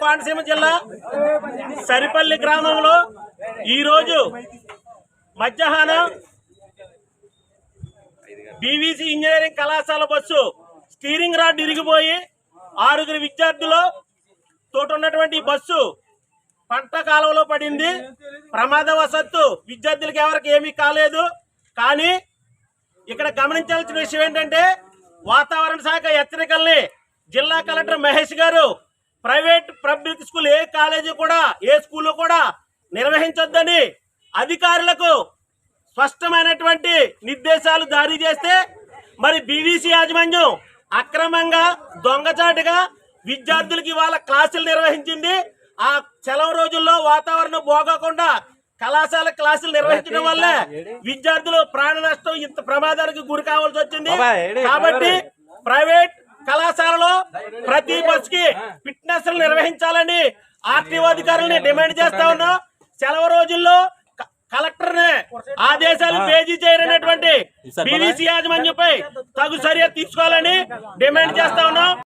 కోనసీమ జిల్లా సరిపల్లి గ్రామంలో ఈరోజు మధ్యాహ్నం బీవీసీ ఇంజనీరింగ్ కళాశాల బస్సు స్టీరింగ్ రాడ్ ఇరిగిపోయి ఆరుగురు విద్యార్థులు తోటి ఉన్నటువంటి బస్సు పంట కాలంలో పడింది. ప్రమాదవశత్తు విద్యార్థులకు ఎవరికి ఏమీ కాలేదు. కానీ ఇక్కడ గమనించాల్సిన విషయం ఏంటంటే వాతావరణ శాఖ హెచ్చరికల్ని జిల్లా కలెక్టర్ మహేష్ గారు ప్రైవేట్ పబ్లిక్ స్కూల్ ఏ కాలేజీ కూడా ఏ స్కూల్లో కూడా నిర్వహించొద్దని అధికారులకు స్పష్టమైనటువంటి నిర్దేశాలు జారీ చేస్తే మరి బీవీసీ యాజమాన్యం అక్రమంగా దొంగచాటుగా విద్యార్థులకి ఇవాళ క్లాసులు నిర్వహించింది. ఆ సెలవు రోజుల్లో వాతావరణం బాగోకుండా కళాశాల క్లాసులు నిర్వహించడం వల్ల విద్యార్థులు ప్రాణ నష్టం ఇంత ప్రమాదానికి గురి కావాల్సి వచ్చింది. కాబట్టి ప్రైవేట్ కళాశాలలో ప్రతి బస్కి ఫిట్నెస్ నిర్వహించాలని ఆర్టీఓ అధికారులని డిమాండ్ చేస్తా ఉన్నాం. సెలవు రోజుల్లో కలెక్టర్ ఆదేశాలు పేజీ చేయనటువంటి బీవీసీ యాజమాన్యంపై తగు చర్య తీసుకోవాలని డిమాండ్ చేస్తా ఉన్నాం.